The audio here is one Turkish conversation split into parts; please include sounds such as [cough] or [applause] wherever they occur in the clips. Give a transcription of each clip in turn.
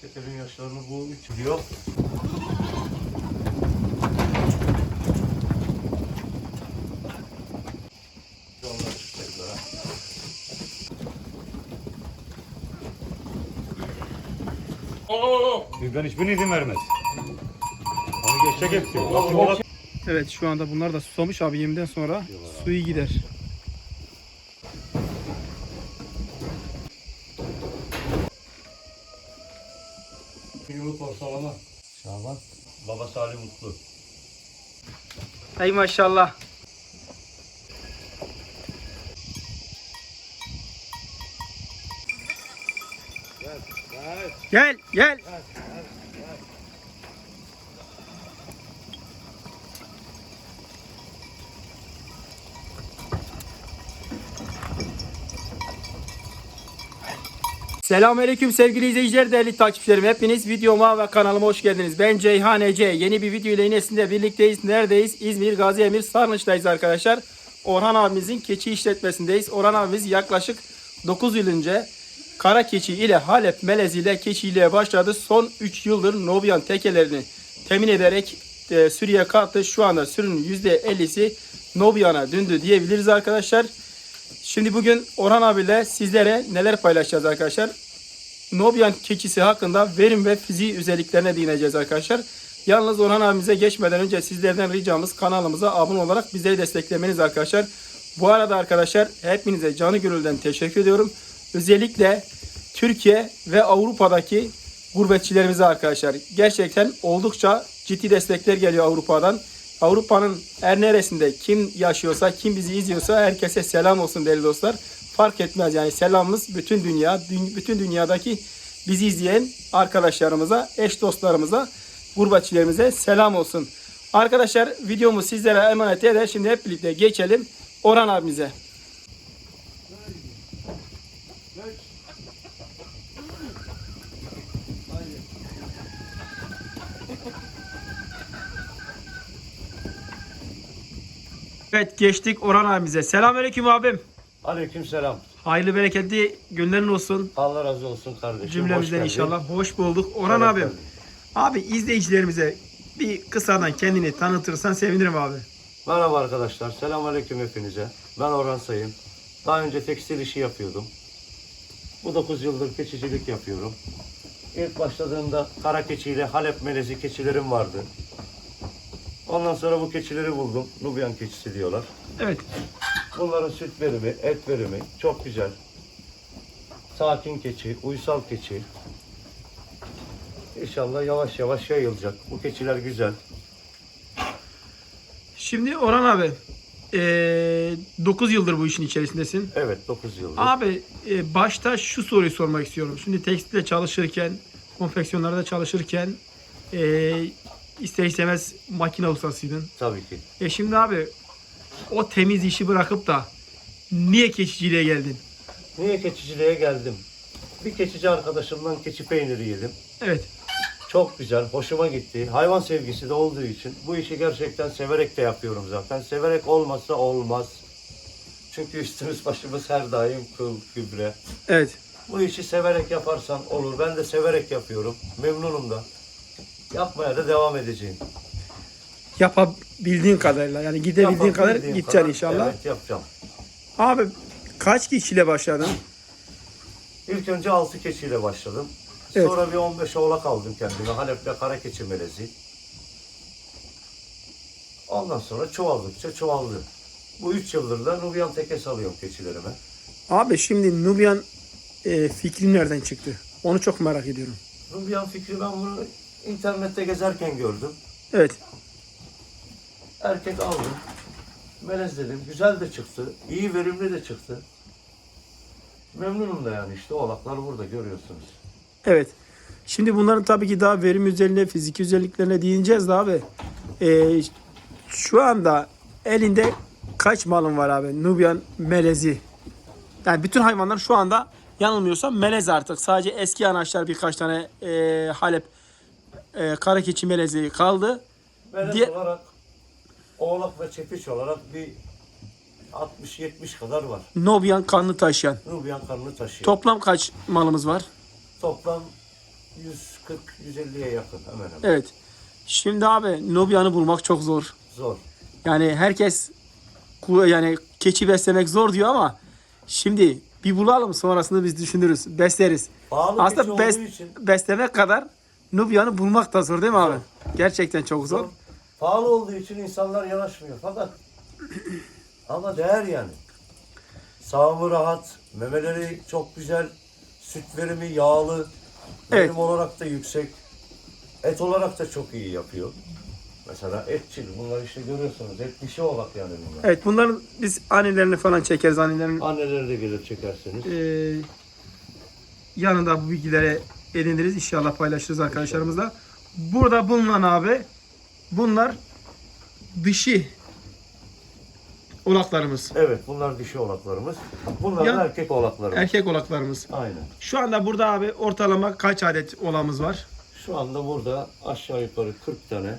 Tepenin yaşlarını bu çıkacaklar ha. Bizden hiçbirine izin vermez. Onu geçecek hepsi. Evet şu anda bunlar da susamış abi yemden sonra suyu gider. Hay maşallah. Gel gel. Selamünaleyküm sevgili izleyiciler, değerli takipçilerim. Hepiniz videoma ve kanalıma hoş geldiniz. Ben Ceyhan Ece. Yeni bir video ile yine birlikteyiz. Neredeyiz? İzmir Gazi Emir Sarnıç'tayız arkadaşlar. Orhan abimizin keçi işletmesindeyiz. Orhan abimiz yaklaşık 9 yıl önce kara keçi ile Halep melezi ile keçiliğe başladı. Son 3 yıldır Nobian tekelerini temin ederek e, sürüye kattı. Şu anda sürünün %50'si Nobian'a döndü diyebiliriz arkadaşlar. Şimdi bugün Orhan abiyle sizlere neler paylaşacağız arkadaşlar. Nobian keçisi hakkında verim ve fiziği özelliklerine değineceğiz arkadaşlar. Yalnız Orhan abimize geçmeden önce sizlerden ricamız kanalımıza abone olarak bizleri desteklemeniz arkadaşlar. Bu arada arkadaşlar hepinize canı gönülden teşekkür ediyorum. Özellikle Türkiye ve Avrupa'daki gurbetçilerimize arkadaşlar. Gerçekten oldukça ciddi destekler geliyor Avrupa'dan. Avrupa'nın her neresinde kim yaşıyorsa, kim bizi izliyorsa herkese selam olsun değerli dostlar. Fark etmez yani selamımız bütün dünya, dü- bütün dünyadaki bizi izleyen arkadaşlarımıza, eş dostlarımıza, gurbetçilerimize selam olsun. Arkadaşlar videomu sizlere emanet eder. Şimdi hep birlikte geçelim Orhan abimize. Evet geçtik Orhan abimize. Selamünaleyküm abim. Aleyküm selam. Hayırlı bereketli günlerin olsun. Allah razı olsun kardeşim. Hoş Cümlemizden geldin. inşallah. Hoş bulduk. Orhan Şeref abim. Abi izleyicilerimize bir kısadan kendini tanıtırsan sevinirim abi. Merhaba arkadaşlar. Selamünaleyküm hepinize. Ben Orhan Sayın. Daha önce tekstil işi yapıyordum. Bu 9 yıldır keçicilik yapıyorum. İlk başladığımda kara keçiyle Halep melezi keçilerim vardı. Ondan sonra bu keçileri buldum. Nubyan keçisi diyorlar. Evet. Bunların süt verimi, et verimi çok güzel. Sakin keçi, uysal keçi. İnşallah yavaş yavaş yayılacak. Bu keçiler güzel. Şimdi Orhan abi 9 yıldır bu işin içerisindesin. Evet 9 yıldır. Abi e, başta şu soruyu sormak istiyorum. Şimdi tekstilde çalışırken, konfeksiyonlarda çalışırken e, ister istemez makine ustasıydın. Tabii ki. E şimdi abi o temiz işi bırakıp da niye keçiciliğe geldin? Niye keçiciliğe geldim? Bir keçici arkadaşımdan keçi peyniri yedim. Evet. Çok güzel, hoşuma gitti. Hayvan sevgisi de olduğu için bu işi gerçekten severek de yapıyorum zaten. Severek olmasa olmaz. Çünkü üstümüz başımız her daim kıl, gübre. Evet. Bu işi severek yaparsan olur. Ben de severek yapıyorum. Memnunum da. Yapmaya da devam edeceğim. Yapabildiğin kadarıyla yani gidebildiğin kadar Yapabildiğim gideceksin kadar, inşallah. Evet yapacağım. Abi kaç kişiyle başladın? İlk önce 6 keçiyle başladım. Evet. Sonra bir 15 oğlak aldım kendime. Halep'te kara keçi melezi. Ondan sonra çoğaldıkça çoğaldı. Bu 3 yıldır da Nubyan tekes alıyorum keçilerime. Abi şimdi Nubian e, fikrin nereden çıktı? Onu çok merak ediyorum. Nubyan fikri ben bunu internette gezerken gördüm. Evet. Erkek aldım. Melezledim. Güzel de çıktı. iyi verimli de çıktı. Memnunum da yani işte oğlaklar burada görüyorsunuz. Evet. Şimdi bunların tabii ki daha verim üzerine, fiziki özelliklerine değineceğiz de abi. E, şu anda elinde kaç malın var abi? Nubian melezi. Yani bütün hayvanlar şu anda yanılmıyorsam melez artık. Sadece eski anaçlar birkaç tane e, Halep e, kara keçi melezi kaldı. Melez Diye- olarak oğlak ve çepiç olarak bir 60-70 kadar var. Nubian kanlı taşıyan. Nubyan kanını taşıyor. Toplam kaç malımız var? Toplam 140-150'ye yakın hemen hemen. Evet. Şimdi abi Nubian'ı bulmak çok zor. Zor. Yani herkes ku- yani keçi beslemek zor diyor ama şimdi bir bulalım sonrasında biz düşünürüz, besleriz. Pahalı Aslında bes, olduğu için beslemek kadar Nubian'ı bulmak da zor değil mi abi? Gerçekten çok zor. zor. Pahalı olduğu için insanlar yanaşmıyor. Fakat [clears throat] ama değer yani. Sağımı rahat, memeleri çok güzel, süt verimi yağlı, Evet. verim olarak da yüksek. Et olarak da çok iyi yapıyor. Mesela etçil. Bunlar işte görüyorsunuz. Et dişi oğlak yani bunlar. Evet bunların biz annelerini falan çekeriz annelerin Anneleri de gelir çekerseniz. Ee, yanında bu bilgilere ediniriz. İnşallah paylaşırız arkadaşlarımızla. Burada bulunan abi bunlar dişi olaklarımız. Evet bunlar dişi oğlaklarımız. Bunlar Ya- da erkek oğlaklarımız. Erkek olaklarımız. Aynen. Şu anda burada abi ortalama kaç adet olamız var? Şu anda burada aşağı yukarı 40 tane,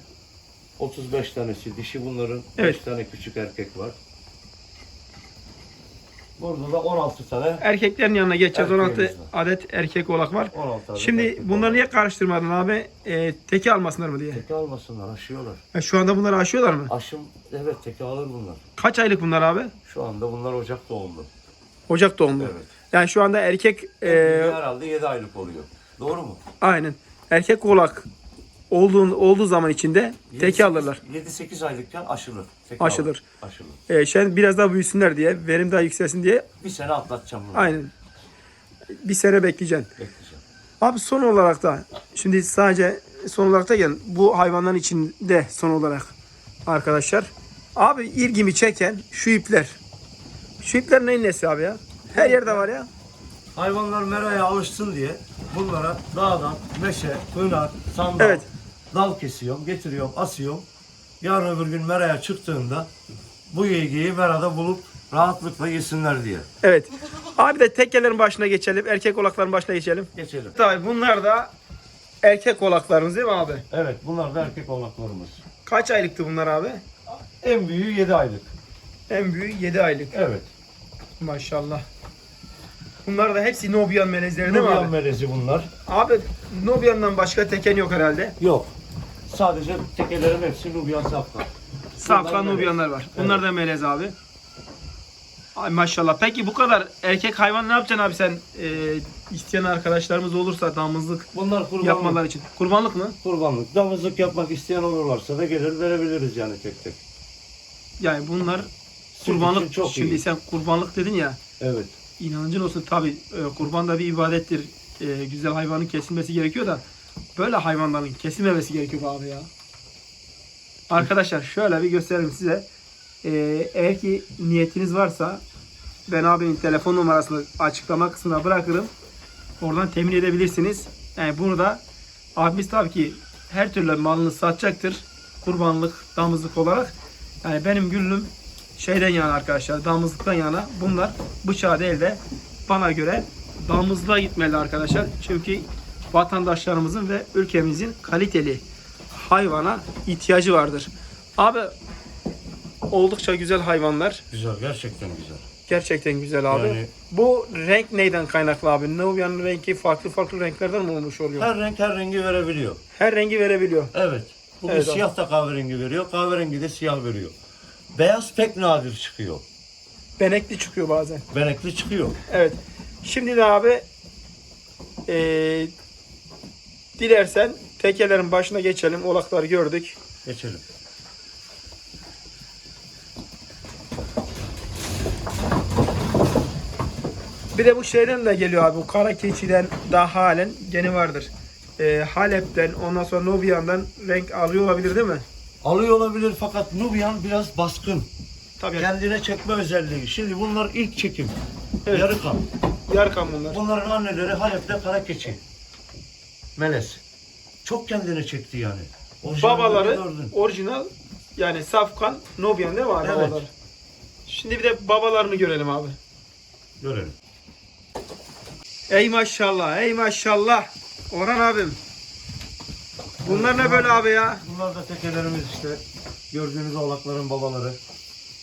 35 tanesi dişi bunların, 5 Evet. tane küçük erkek var. Burada da 16 tane, Erkeklerin yanına geçeceğiz. Erkeğimiz 16 var. adet erkek olak var. 16 adet Şimdi erkek bunları niye karıştırmadın abi? Ee, teke almasınlar mı diye. Teke almasınlar, aşıyorlar. Ha, şu anda bunları aşıyorlar mı? Aşım, evet teke alır bunlar. Kaç aylık bunlar abi? Şu anda bunlar Ocak doğumlu. Ocak doğumlu. Evet. Yani şu anda erkek e, herhalde 7 aylık oluyor. Doğru mu? Aynen. Erkek oğlak olduğun olduğu zaman içinde teke alırlar. 7-8 aylıkken aşılır. Teke Aşılır. alır, Aşılır. Ee, şey biraz daha büyüsünler diye, verim daha yükselsin diye Bir sene atlatacağım bunu. aynen. Bir sene bekleyeceksin. Bekleyeceğim. Abi son olarak da şimdi sadece son olarak da gel bu hayvanların içinde son olarak arkadaşlar. Abi ilgimi çeken şu ipler. Şu ipler neyin nesi abi ya? Her yerde var ya. Hayvanlar meraya alışsın diye bunlara dağdan meşe, pınar, sandal, Evet. Dal kesiyorum, getiriyorum, asıyorum. Yarın öbür gün meraya çıktığında bu yegiyi merada bulup rahatlıkla yesinler diye. Evet. Abi de tekkelerin başına geçelim. Erkek olakların başına geçelim. Geçelim. Tabii bunlar da erkek olaklarımız değil mi abi? Evet bunlar da erkek oğlaklarımız. Kaç aylıktı bunlar abi? En büyüğü 7 aylık. En büyüğü 7 aylık. Evet. Maşallah. Bunlar da hepsi Nobian melezleri değil mi abi? melezi bunlar. Abi Nobian'dan başka teken yok herhalde. Yok. Sadece tekelerin hepsi Nubiyan safkan. Safkan Bunlar melez. Nubianlar var. Bunlar da melez abi. Ay maşallah. Peki bu kadar erkek hayvan ne yapacaksın abi sen? Ee, isteyen arkadaşlarımız olursa damızlık Bunlar kurbanlık. yapmalar için. Kurbanlık mı? Kurbanlık. Damızlık yapmak isteyen olurlarsa da gelir verebiliriz yani tek tek. Yani bunlar Süt kurbanlık. için çok Şimdi iyi. sen kurbanlık dedin ya. Evet. İnancın olsun tabi e, kurban da bir ibadettir. E, güzel hayvanın kesilmesi gerekiyor da böyle hayvanların kesilmemesi gerekiyor abi ya. Arkadaşlar şöyle bir gösterelim size. E, eğer ki niyetiniz varsa ben abinin telefon numarasını açıklama kısmına bırakırım. Oradan temin edebilirsiniz. Yani bunu da abimiz tabii ki her türlü malını satacaktır. Kurbanlık, damızlık olarak. Yani benim gülüm şeyden yana arkadaşlar, damızlıktan yana. Bunlar bıçağı değil de bana göre damızlığa gitmeli arkadaşlar. Çünkü vatandaşlarımızın ve ülkemizin kaliteli hayvana ihtiyacı vardır. Abi oldukça güzel hayvanlar. Güzel. Gerçekten güzel. Gerçekten güzel abi. Yani- Bu renk neyden kaynaklı abi? Nubian'ın rengi farklı farklı renklerden mi olmuş oluyor? Her, Her renk her rengi verebiliyor. rengi verebiliyor. Evet. Bugün Evet siyah da kahverengi veriyor. Kahverengi de siyah veriyor. Beyaz pek nadir çıkıyor. Benekli çıkıyor bazen. Benekli çıkıyor. Evet. Şimdi de abi eee, dilersen tekelerin başına geçelim. Olakları gördük. Geçelim. Bir de bu şeyden de geliyor abi. Bu kara keçiden daha halen geni vardır. Eee, Halep'ten ondan sonra Nubiyan'dan renk alıyor olabilir değil mi? Alıyor olabilir fakat Nubiyan biraz baskın. Tabii. Kendine çekme özelliği. Şimdi bunlar ilk çekim. Evet. Yarı kan. Yarkan bunlar. Bunların anneleri Halep'te kara keçi. Melez. Çok kendine çekti yani. Orijinalini Babaları gördün. orijinal yani safkan Nubiyan değil mi abi Evet. babaları? Şimdi bir de babalarını görelim abi. Görelim. Ey maşallah, ey maşallah. Orhan abim. Bunlar ne böyle abi ya? Bunlar da tekelerimiz işte. Gördüğünüz oğlakların babaları.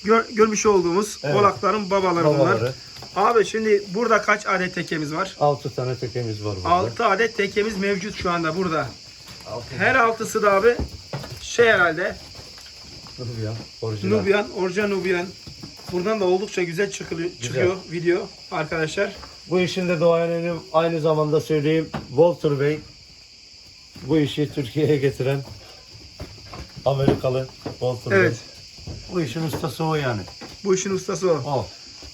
Gör, görmüş olduğumuz Evet. olakların babaları, bunlar. Babaları. Abi şimdi burada kaç adet tekemiz var? 6 tane tekemiz var burada. 6 adet tekemiz mevcut şu anda burada. Altı. Her altısı da abi şey herhalde Nubya. Orijinal. Nubian, orijinal Nubian. Buradan da oldukça güzel çıkılıyor, çıkıyor video arkadaşlar. Bu işin de doğayanını aynı zamanda söyleyeyim. Walter Bey bu işi Türkiye'ye getiren Amerikalı Walter Evet. Bey. Bu işin ustası o yani. Bu işin ustası o. O.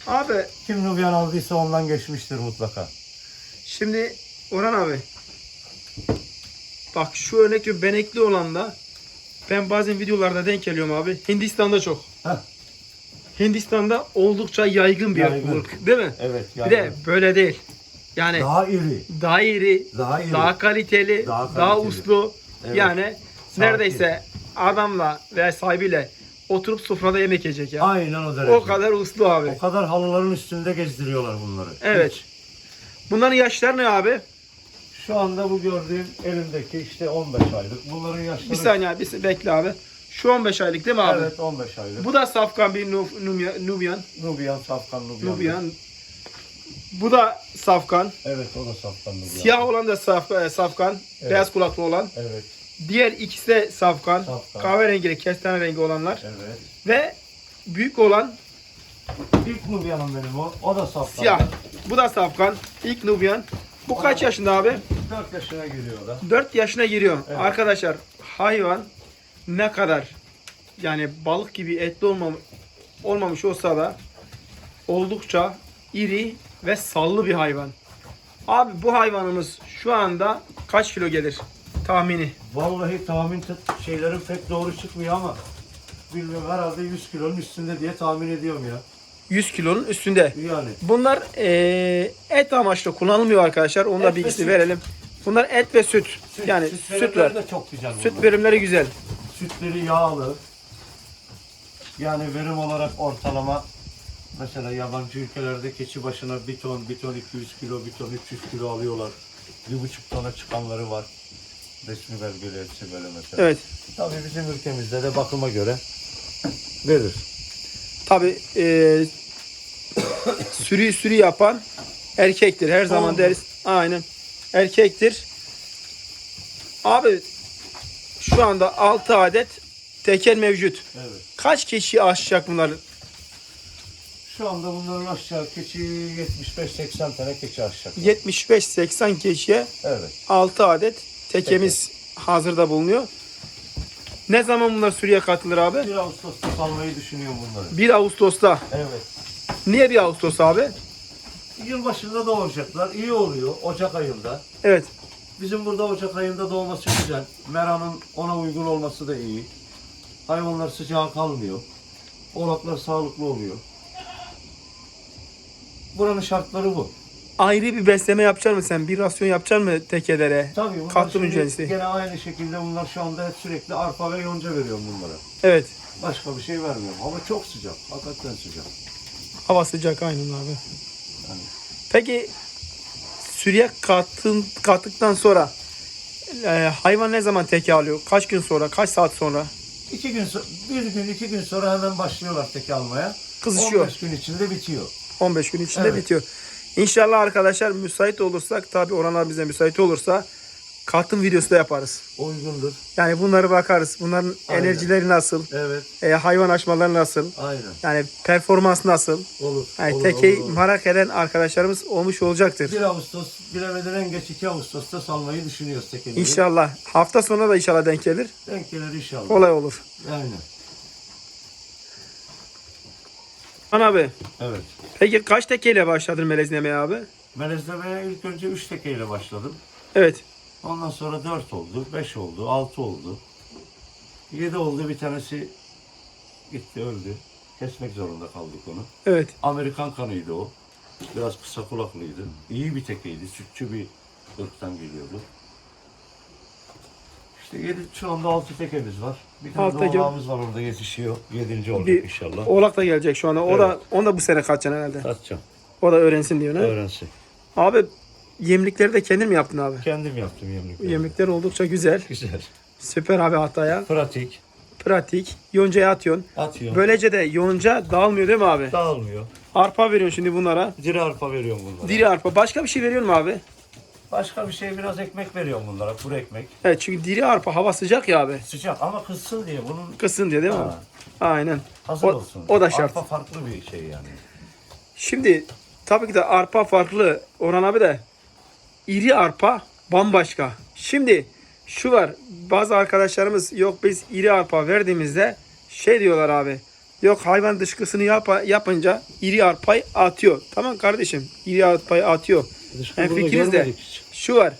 Abi Kim Nubyan aldıysa ondan geçmiştir mutlaka. şimdi Orhan abi. Bak şu örnek gibi benekli olan da ben bazen videolarda denk geliyorum abi. Hindistan'da çok. Heh. Hindistan'da oldukça yaygın bir Yaygın. ırk değil mi? Evet. Bir de böyle değil. Yani daha, daha iri. iri, Daha iri. daha kaliteli, Daha daha, kaliteli. uslu. Evet. Yani neredeyse adamla veya sahibiyle oturup sofrada yemek yiyecek ya. Aynen o derece. O kadar uslu abi. O kadar halıların üstünde gezdiriyorlar bunları. Evet. Hiç. Bunların yaşları ne abi? Şu anda bu gördüğüm elimdeki işte 15 aylık. Bunların yaşları... Bir saniye abi, bir bekle abi. Şu 15 aylık değil mi abi? Evet 15 aylık. Bu da safkan bir Nub- Nubya- Nubian. Nubiyan, Safkan Nubiyan. Nubian. Bu da safkan. Evet o da Safkan Nubiyan. Siyah olan da saf, e, safkan. Evet. Beyaz kulaklı olan. Evet, Diğer ikisi de safkan. Safkan. Kahverengi, kestane rengi olanlar. evet. Ve büyük olan İlk Nubiyan'ım benim o. O da Safkan. siyah. Bu da safkan. İlk Nubian. Bu kaç yaşında abi? 4 yaşına geliyor o da. 4 yaşına giriyor. Evet. Arkadaşlar hayvan ne kadar yani balık gibi etli olmam olmamış olsa da oldukça iri ve sallı bir hayvan. Abi bu hayvanımız şu anda kaç kilo gelir? Tahmini. Vallahi tahmin şeylerim pek doğru çıkmıyor ama bilmiyorum herhalde 100 kilonun üstünde diye tahmin ediyorum ya. 100 kilonun üstünde. Yani. Bunlar eee, et amaçlı kullanılmıyor arkadaşlar. Onu da süt. verelim. Bunlar et ve süt. Süt, yani süt süt, verimleri ver. de çok güzel Süt bunlar. verimleri güzel. Sütleri yağlı. Yani verim olarak ortalama mesela yabancı ülkelerde keçi başına bir ton, bir ton 200 kilo, bir ton 300 kilo alıyorlar. Bir buçuk tona çıkanları var. Resmi belgeli hepsi böyle mesela. Evet. Tabii bizim ülkemizde de bakıma göre verir. Tabi e, sürü sürü yapan erkektir. Her zaman deriz. Aynen. Erkektir. Abi şu anda 6 adet teker mevcut. Evet. Kaç kişi aşacak bunlar? Şu anda bunların aşağı keçi 75-80 tane keçi aşağı. 75-80 kişiye Evet. 6 adet tekemiz hazırda bulunuyor. Ne zaman bunlar sürüye katılır abi? 1 Ağustos'ta salmayı düşünüyorum bunları. 1 Ağustos'ta. Evet. Niye 1 Ağustos abi? Yılbaşında doğuracaklar. İyi oluyor Ocak ayında. Evet. Bizim burada Ocak ayında doğması güzel. Meranın ona uygun olması da iyi. Hayvanlar sıcağa kalmıyor. Oğlaklar sağlıklı oluyor. Buranın şartları bu. Ayrı bir besleme yapacak mısın sen? Bir rasyon yapacak mı tekelere? Tabii bunlar Katkı şimdi mücadelesi. gene aynı şekilde bunlar şu anda hep sürekli arpa ve yonca veriyorum bunlara. Evet. Başka bir şey vermiyorum. Ama çok sıcak. Hakikaten sıcak. Hava sıcak aynen abi. Yani Peki sürüye kattın, kattıktan sonra e, hayvan ne zaman teke alıyor? Kaç gün sonra? Kaç saat sonra? iki gün so- bir gün iki gün sonra hemen başlıyorlar teki almaya. Kızışıyor. 15 gün içinde bitiyor. 15 gün içinde Evet. bitiyor. İnşallah arkadaşlar müsait olursak tabi Orhan abi bize müsait olursa katım videosu da yaparız. Uygundur. Yani bunları bakarız. Bunların Aynen. enerjileri nasıl? Evet. e, hayvan açmaları nasıl? Aynen. Yani performans nasıl? Olur. Yani olur, tekeyi olur, olur. merak eden arkadaşlarımız olmuş olacaktır. 1 Ağustos, bilemeden en geç 2 Ağustos'ta salmayı düşünüyoruz tekeleri. İnşallah. Hafta sonu da inşallah denk gelir. Denk gelir inşallah. Kolay olur. Aynen. Orhan abi. Evet. Peki kaç tekeyle başladın melezlemeye abi? Melezlemeye ilk önce 3 tekeyle başladım. Evet. Ondan sonra 4 oldu, 5 oldu, 6 oldu. 7 oldu bir tanesi gitti öldü. Kesmek zorunda kaldık onu. Evet. Amerikan kanıydı o. Biraz kısa kulaklıydı. İyi bir tekeydi. Sütçü bir ırktan geliyordu. İşte 7, şu anda 6 tekemiz var. Bir tane Altı de teke- oğlağımız var orada yetişiyor. 7. olacak Bir inşallah. oğlak da gelecek şu anda. O da onu da bu sene kaçacaksın herhalde. Satacağım. O da öğrensin diyor ne? Öğrensin. Abi yemlikleri de kendin mi yaptın abi? Kendim yaptım yemlikleri. Yemlikler oldukça güzel. Güzel. Süper abi hatta ya. Pratik. Pratik. Yoncaya atıyorsun. Atıyor. Böylece de yonca dağılmıyor değil mi abi? Dağılmıyor. Arpa veriyorsun şimdi bunlara. Diri arpa veriyorum bunlara. Diri arpa. Başka bir şey veriyor mu abi? Başka bir şey biraz ekmek veriyorum bunlara. Kuru ekmek. Evet çünkü diri arpa hava sıcak ya abi. Sıcak ama kızsın diye bunun Kısın diye değil mi? Ha, Aynen. hazır O, olsun. o da şart. Arpa farklı bir şey yani. Şimdi tabii ki de arpa farklı. Orhan abi de iri arpa bambaşka. Şimdi şu var. Bazı arkadaşlarımız yok biz iri arpa verdiğimizde şey diyorlar abi. Yok hayvan dışkısını yapa, yapınca iri arpayı atıyor. Tamam kardeşim. iri arpayı atıyor. Dışkı Yani fikriniz de şu var.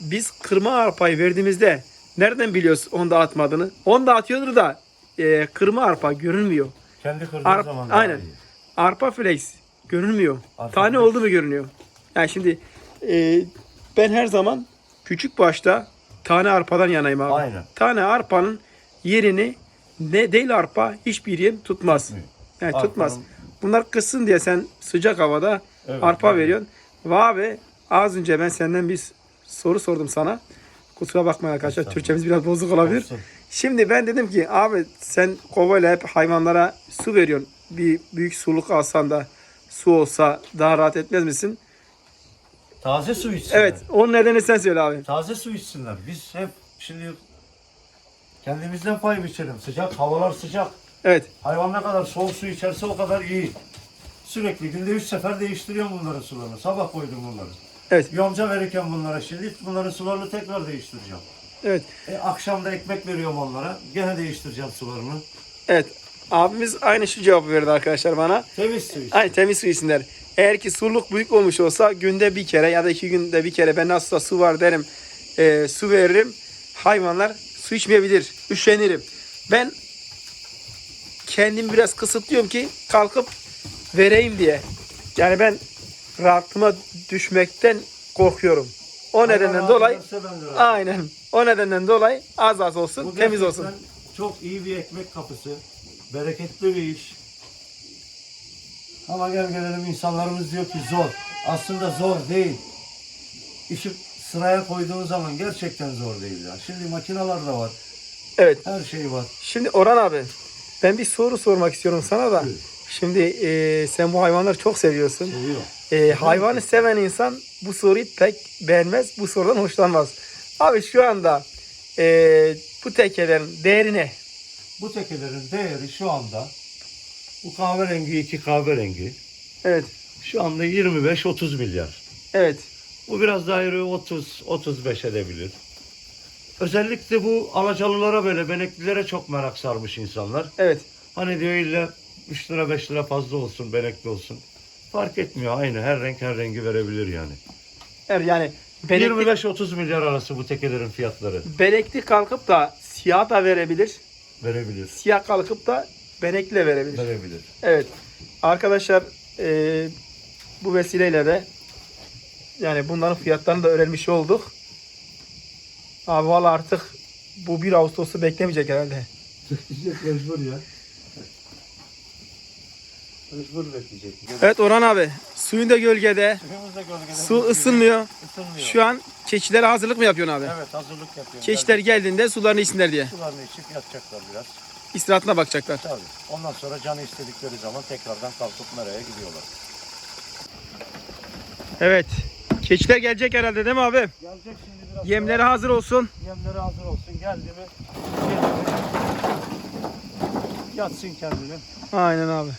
Biz kırma arpayı verdiğimizde nereden biliyoruz onu da atmadığını? Onu da atıyordur da e, kırma arpa görünmüyor. Kendi kırdığın Arp- zaman aynen. iyi. Arpa flex görünmüyor. Arpa Tane flex. oldu mu görünüyor. Yani şimdi e, ben her zaman küçük başta tane arpadan yanayım abi. Aynen. Tane arpanın yerini ne değil arpa hiçbir yem tutmaz. Yani Arpanın- tutmaz. Bunlar kızsın diye sen sıcak havada Evet, arpa aynen. veriyorsun. Ve abi az önce ben senden bir soru sordum sana. Kusura bakmayın arkadaşlar Türkçemiz biraz bozuk olabilir. Olsun. Şimdi ben dedim ki abi sen kovayla hep hayvanlara su veriyorsun. Bir büyük suluk alsan da su olsa daha rahat etmez misin? Taze su içsinler. Evet onun nedeni sen söyle abi. Taze su içsinler. Biz hep şimdi kendimizden pay biçelim. Sıcak, havalar sıcak. Evet Hayvan ne kadar soğuk su içerse o kadar iyi. Sürekli günde üç sefer değiştiriyorum bunların sularını. Sabah koydum bunları. evet Yonca verirken bunlara şimdi bunların sularını tekrar değiştireceğim. evet E, akşam da ekmek veriyorum onlara. Gene değiştireceğim sularını. evet. Abimiz aynı şu cevabı verdi arkadaşlar bana. Temiz su için. Aynı temiz su içsinler. Eğer ki suluk büyük olmuş olsa günde bir kere ya da iki günde bir kere ben nasılsa su var derim. e, su veririm. Hayvanlar su içmeyebilir. Üşenirim. Ben kendimi biraz kısıtlıyorum ki kalkıp vereyim diye. Yani ben rahatıma düşmekten korkuyorum. O nedenden dolayı aynen o nedenden dolayı az az olsun Bu temiz olsun. Çok iyi bir ekmek kapısı. Bereketli bir iş. Ama gel gelelim insanlarımız diyor ki zor. Aslında zor değil. İşi sıraya koyduğun zaman gerçekten zor değil ya. Şimdi makineler de var. Evet Her şey var. Şimdi Orhan abi ben bir soru sormak istiyorum sana da. Buyur. Şimdi e, sen bu hayvanları çok seviyorsun. Seviyor. E, hayvanı seven insan bu soruyu pek beğenmez. Bu sorudan hoşlanmaz. Abi şu anda e, bu tekelerin değeri ne? Bu tekelerin değeri şu anda bu kahverengi iki kahverengi Evet. şu anda 25-30 milyar. Evet. Bu biraz daha iri 30-35 edebilir. Özellikle bu alacalılara böyle beneklilere çok merak sarmış insanlar. Evet. Hani diyor illa 3 lira 5 lira fazla olsun benekli olsun. Fark etmiyor aynı her renk her rengi verebilir yani. Evet yani benekli, 25-30 milyar arası bu tekelerin fiyatları benekli kalkıp da siyah da verebilir. verebilir. Siyah kalkıp da benekli de verebilir. Verebilir. Evet. Arkadaşlar e, bu vesileyle de yani bunların fiyatlarını da öğrenmiş olduk. Abi valla artık bu 1 Ağustos'u beklemeyecek herhalde. Mecbur ya. Mecbur bekleyecek. Evet Orhan abi suyun da gölgede. Suyumuz da gölgede. Su ısınmıyor. Isınmıyor. Şu an keçilere hazırlık mı yapıyorsun abi? Evet hazırlık yapıyoruz. Keçiler geldiğinde sularını içsinler diye. sularını içip yatacaklar biraz. İstirahatine bakacaklar. Tabii. Ondan sonra canı istedikleri zaman tekrardan kalkıp nereye gidiyorlar. Evet. Keçiler gelecek herhalde değil mi abi? Gelecek şimdi biraz Yemleri hazır olsun. yemleri hazır olsun. Geldi mi? Geldi mi? Yatsın kendini. Aynen abi.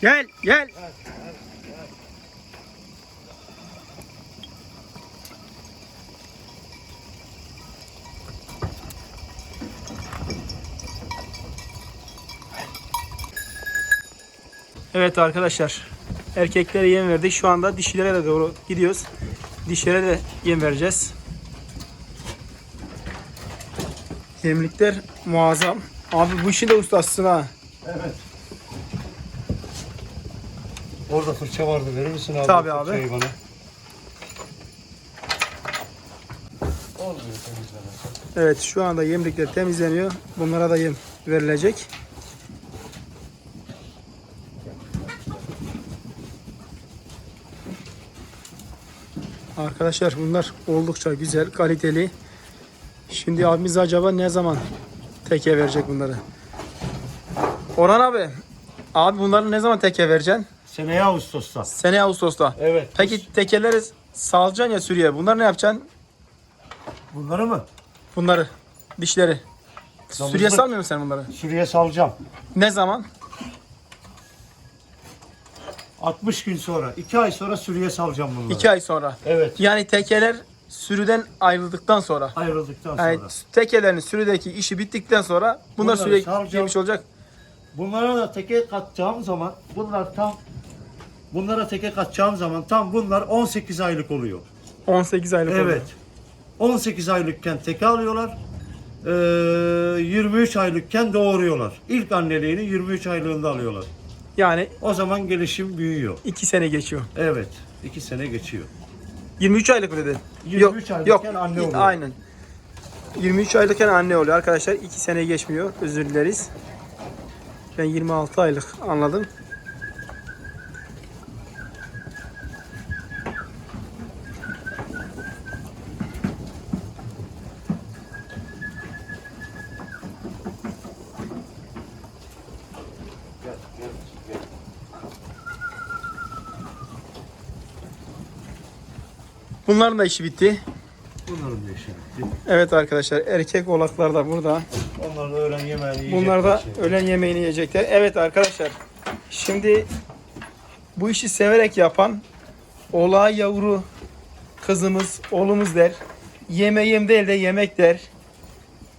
Gel, gel. Evet arkadaşlar. Erkeklere yem verdik. Şu anda dişilere de doğru gidiyoruz. Dişilere de yem vereceğiz. Yemlikler muazzam. Abi bu işin de ustasısın ha. Evet. Orada fırça vardı. Verir misin abi? Tabii abi. fırçayı Bana. Evet şu anda yemlikler temizleniyor. Bunlara da yem verilecek. Arkadaşlar bunlar oldukça güzel, kaliteli. Şimdi abimiz acaba ne zaman teke verecek bunları? Orhan abi, abi bunları ne zaman teke vereceksin? Seneye Ağustos'ta. Seneye Ağustos'ta. Evet. Peki tekeleri salacaksın ya sürüye. Bunları ne yapacaksın? Bunları mı? Bunları, dişleri. Damızlık. Sürüye salmıyor musun sen bunları? Sürüye salacağım. Ne zaman? 60 gün sonra, 2 ay sonra sürüye salacağım bunları. 2 ay sonra. Evet. Yani tekeler sürüden ayrıldıktan sonra. Ayrıldıktan sonra. Yani tekelerin sürüdeki işi bittikten sonra bunlar Bunları sürüye salacağım. girmiş olacak. Bunlara da teke katacağım zaman bunlar tam bunlara teke katacağım zaman tam bunlar 18 aylık oluyor. 18 aylık oluyor. Evet. 18 aylıkken teke alıyorlar. Ee, 23 aylıkken doğuruyorlar. İlk anneliğini 23 aylığında alıyorlar. Yani O zaman gelişim büyüyor. 2 sene geçiyor. Evet. 2 sene geçiyor. 23 aylık mı dedin? 23 yok, aylıkken yok. anne oluyor. Aynen. 23 aylıkken anne oluyor arkadaşlar. 2 sene geçmiyor. Özür dileriz. Ben 26 aylık anladım. Bunların da işi bitti. Bunların da işi bitti. Evet arkadaşlar erkek oğlaklar da burada. Onlar da öğlen yemeğini yiyecekler. Bunlar da öğlen yemeğini yiyecekler. Evet arkadaşlar. Şimdi bu işi severek yapan oğlağı yavru kızımız, oğlumuz der. Yemeğim değil de yemek der.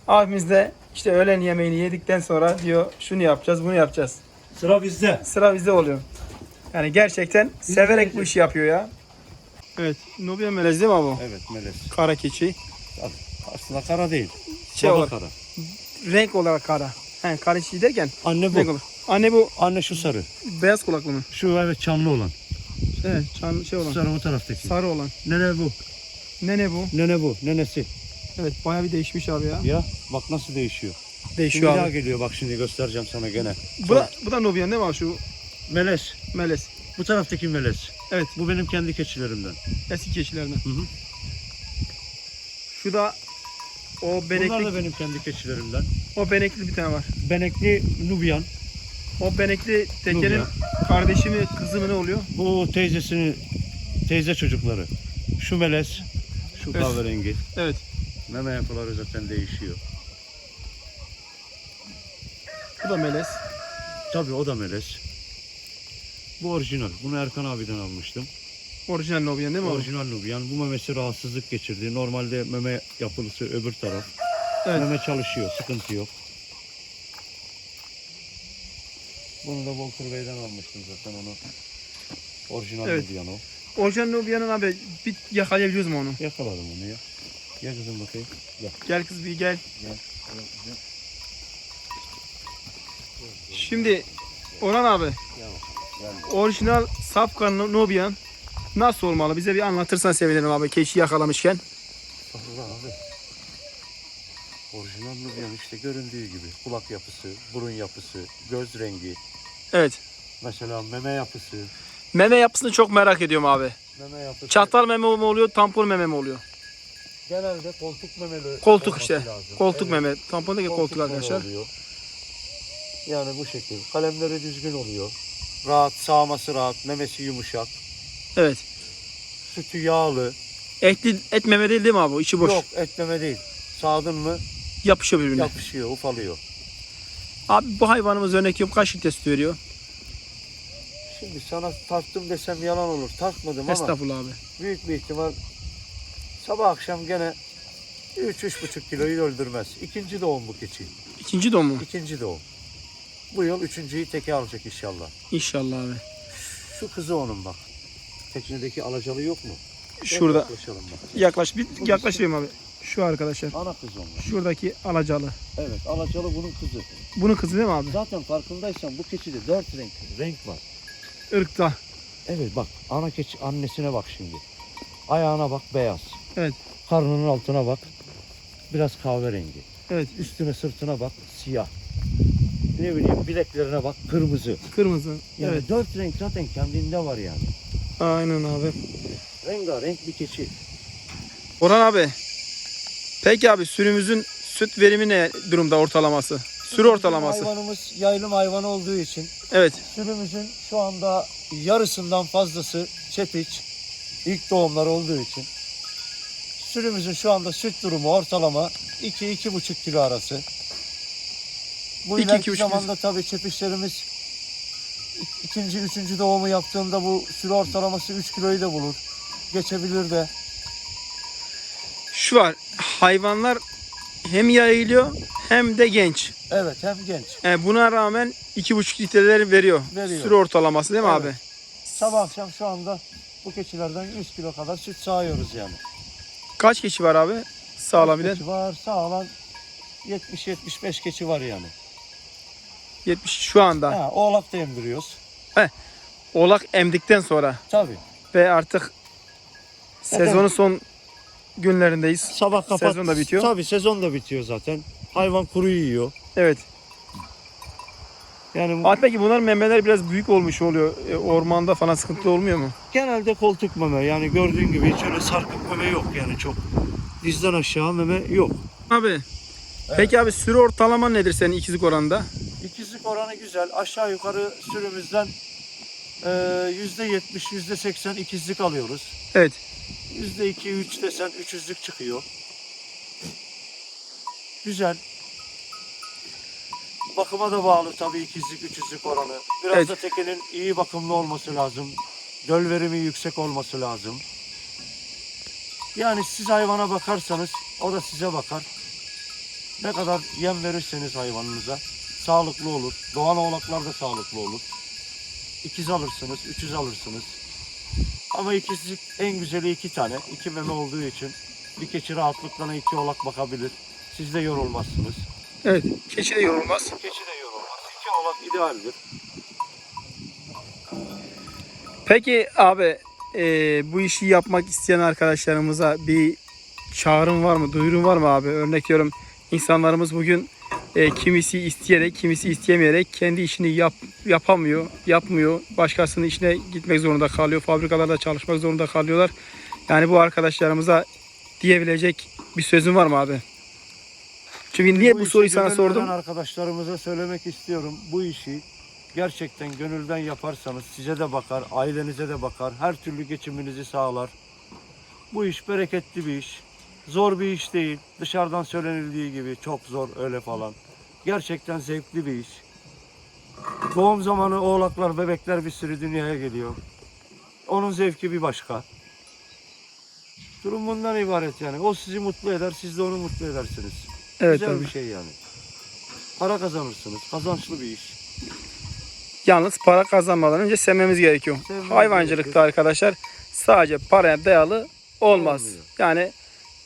Abimiz de işte öğlen yemeğini yedikten sonra diyor şunu yapacağız, bunu yapacağız. Sıra bizde. Sıra bizde oluyor. Yani gerçekten severek bu işi yapıyor ya. Evet. Nubya melez değil mi bu? Evet melez. Kara keçi. Aslında kara değil. Şey Baba olarak, kara. renk olarak kara. He, kara keçi derken Anne renk bu. olarak. Anne bu Anne şu sarı. beyaz kulaklı mı? Şu evet çamlı olan. Evet, çan şey olan. Sarı bu taraftaki. Sarı olan. Nene bu. Nene bu. Nene bu. Nenesi. Evet, bayağı bir değişmiş abi ya. Ya bak nasıl değişiyor. Şimdi Değişiyor daha abi. geliyor bak şimdi göstereceğim sana gene. Bu da, bu da Nubian değil mi abi şu Melez. melez? Bu taraftaki melez. Evet, Bu benim kendi keçilerimden. eski keçilerinden. Hı hı. Şu da o Bunlar benekli, da benim kendi keçilerimden. o benekli bir tane var. Benekli Nubian. O benekli tekenin Nubya. kardeşi mi, kızı mı ne oluyor? Bu teyzesini, teyze çocukları. Şu melez. Şu Evet. kahverengi. Evet. Meme yapıları zaten değişiyor. Bu da melez. Tabii o da melez. Bu orijinal. Bunu Erkan abiden almıştım. Orijinal Nubian değil mi? Orijinal Nubian. Bu memesi rahatsızlık geçirdi. Normalde meme yapılısı öbür taraf. Evet. Meme çalışıyor. Sıkıntı yok. Bunu da Volker Bey'den almıştım zaten onu. Orijinal Evet. Nubian o. Orijinal Nubian'ın abi bir yakalayabiliyoruz mu onu? Yakaladım onu ya. Gel kızım bakayım. Gel. Gel kız bir gel. Gel. Gel, gel. Şimdi Orhan abi Gel. Orijinal Safkan Nubian nasıl olmalı? Bize bir anlatırsan sevinirim abi keçi yakalamışken. Allah abi. Orijinal Nubian işte göründüğü gibi. Kulak yapısı, burun yapısı, göz rengi. Evet. Mesela meme yapısı. Meme yapısını çok merak ediyorum abi. Meme yapısı. Çatal meme mi oluyor, tampon meme mi oluyor? Genelde koltuk memeli. Koltuk işte. lazım. Koltuk Evet, meme. Tampon değil ki koltuk meme arkadaşlar. oluyor. Yani bu şekil. Kalemleri düzgün oluyor. Rahat, sağması rahat, memesi yumuşak. Evet. Sütü yağlı. Etli, et meme değil değil mi abi? o? İçi boş. Yok etleme değil. Sağdın mı Yapışıyor birbirine. yapışıyor, ufalıyor. Abi bu hayvanımız örnek yok. Kaç litre süt veriyor? Şimdi sana tarttım desem yalan olur. Tartmadım ama Estağfurullah abi. büyük bir ihtimal sabah akşam gene 3-3,5 kiloyu öldürmez. İkinci doğum bu keçi. İkinci doğum mu? İkinci doğum. Bu yıl üçüncüyü teke alacak inşallah. İnşallah abi. Şu kızı onun bak. Teknedeki alacalı yok mu? Gel Şurada. Yaklaşalım bak. Yaklaş. Bir yaklaşayım abi. Şu arkadaşlar. Ana kız onlar. Şuradaki alacalı. Evet alacalı bunun kızı. Bunun kızı değil mi abi? Zaten farkındaysan bu keçide dört renk renk var. Irkta. Evet bak ana keçi annesine bak şimdi. Ayağına bak beyaz. Evet. Karnının altına bak. Biraz kahverengi. Evet. Üstüne sırtına bak siyah. Ne bileyim bileklerine bak kırmızı. Kırmızı. Yani Evet. dört renk zaten kendinde var yani. Aynen abi. Rengarenk bir keçi. Orhan abi. Peki abi sürümüzün süt verimi ne durumda ortalaması? Sürü ortalaması. Hayvanımız yaylım hayvanı olduğu için Evet. sürümüzün şu anda yarısından fazlası çepiç. ilk doğumlar olduğu için. Sürümüzün şu anda süt durumu ortalama 2-2,5 kilo arası. Bu İki, ileriki iki zamanda tabii çepişlerimiz ik- ikinci, üçüncü doğumu yaptığında bu sürü ortalaması 3 kiloyu da bulur. Geçebilir de. Şu var. Hayvanlar hem yayılıyor hem de genç. Evet hem genç. Yani buna rağmen 2,5 litreleri veriyor. Veriyor. Sürü ortalaması değil mi Evet. abi? Sabah akşam şu anda bu keçilerden 100 kilo kadar süt sağıyoruz yani. Kaç keçi var abi? Sağlabilen. Keçi var sağlan 70-75 keçi var yani. 70 şu anda. Ha, oğlak da emdiriyoruz. Oğlak emdikten sonra Tabii. ve artık sezonun son günlerindeyiz. Sabah kapat. Sezon da bitiyor. Tabii sezon da bitiyor zaten. Hayvan kuru yiyor. Evet. Yani bu- Abi peki bunların memeler biraz büyük olmuş oluyor. E, ormanda falan sıkıntı olmuyor mu? genelde koltuk meme yani gördüğün gibi hiç öyle sarkık meme yok yani çok. Dizden aşağı meme yok. Abi. Peki abi sürü ortalama nedir senin ikizlik oranında? Oranı güzel. Aşağı yukarı sürümüzden e, yüzde yetmiş, yüzde seksen ikizlik alıyoruz. Evet. Yüzde iki, üç desen üçüzlük çıkıyor. Güzel. Bakıma da bağlı tabii ikizlik, üçüzlük oranı. Biraz Evet. da tekenin iyi bakımlı olması lazım. Döl verimi yüksek olması lazım. Yani siz hayvana bakarsanız o da size bakar. Ne kadar yem verirseniz hayvanınıza sağlıklı olur. Doğal oğlaklar da sağlıklı olur. İkiz alırsınız, üçüz alırsınız. Ama ikizlik en güzeli iki tane. iki meme olduğu için bir keçi rahatlıkla iki oğlak bakabilir. Siz de yorulmazsınız. Evet. Keçi de yorulmaz. Keçi de yorulmaz. İki oğlak idealdir. Peki abi e, bu işi yapmak isteyen arkadaşlarımıza bir çağrım var mı? Duyurun var mı abi? Örnek veriyorum insanlarımız bugün e, kimisi isteyerek, kimisi isteyemeyerek kendi işini yap, yapamıyor, yapmıyor. Başkasının işine gitmek zorunda kalıyor. Fabrikalarda çalışmak zorunda kalıyorlar. Yani bu arkadaşlarımıza diyebilecek bir sözün var mı abi? Çünkü niye bu, işe soruyu sana sordum? arkadaşlarımıza söylemek istiyorum. Bu işi gerçekten gönülden yaparsanız size de bakar, ailenize de bakar. Her türlü geçiminizi sağlar. Bu iş bereketli bir iş. Zor bir iş değil. Dışarıdan söylenildiği gibi çok zor öyle falan. Gerçekten zevkli bir iş. Doğum zamanı oğlaklar, bebekler bir sürü dünyaya geliyor. Onun zevki bir başka. Durum bundan ibaret yani. O sizi mutlu eder, siz de onu mutlu edersiniz. Evet Güzel abi. bir şey yani. Para kazanırsınız. Kazançlı bir iş. Yalnız para kazanmadan önce sevmemiz gerekiyor. Sevmemiz Hayvancılıkta gerekiyor. arkadaşlar sadece paraya dayalı olmaz. Olmuyor. Yani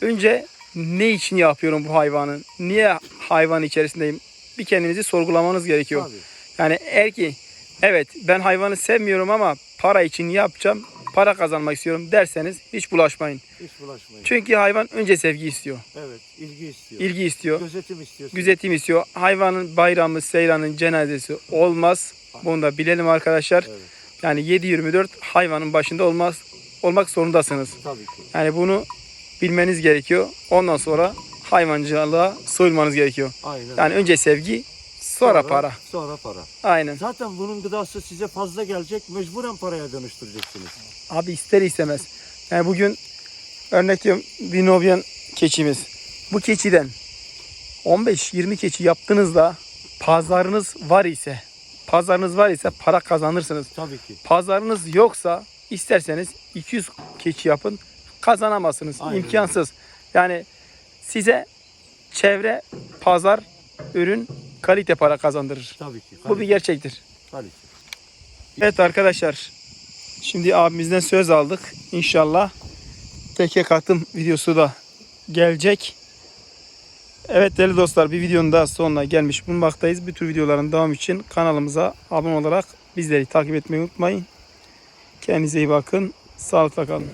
önce ne için yapıyorum bu hayvanı? Niye hayvan içerisindeyim? Bir kendinizi sorgulamanız gerekiyor. Tabii. Yani eğer ki evet ben hayvanı sevmiyorum ama para için yapacağım, para kazanmak istiyorum derseniz hiç bulaşmayın. Hiç bulaşmayın. Çünkü hayvan önce sevgi istiyor, Evet. ilgi istiyor. ilgi istiyor, Gözetim istiyorsun. gözetim istiyor. Hayvanın bayramı, seyranın, cenazesi olmaz. Bunu da bilelim arkadaşlar. Evet. Yani 7-24 hayvanın başında olmaz olmak zorundasınız. Tabii ki. Yani bunu bilmeniz gerekiyor. Ondan sonra hayvancılığa soyulmanız gerekiyor. Aynen. Yani önce sevgi, sonra, para. Sonra para. Aynen. Zaten bunun gıdası size fazla gelecek. Mecburen paraya dönüştüreceksiniz. Abi ister istemez. Yani bugün örnek diyorum bir Nubyan keçimiz. Bu keçiden 15-20 keçi yaptığınızda pazarınız var ise pazarınız var ise para kazanırsınız. Tabii ki. Pazarınız yoksa isterseniz 200 keçi yapın kazanamazsınız. Aynen. İmkansız. Yani size çevre, pazar, ürün, kalite para kazandırır. Tabii ki. Bu bir gerçektir. Tabii ki. Evet arkadaşlar. Şimdi abimizden söz aldık. İnşallah teke katım videosu da gelecek. Evet değerli dostlar bir videonun daha sonuna gelmiş bulunmaktayız. Bu tür videoların devamı için kanalımıza abone olarak bizleri takip etmeyi unutmayın. Kendinize iyi bakın. Sağlıkla kalın.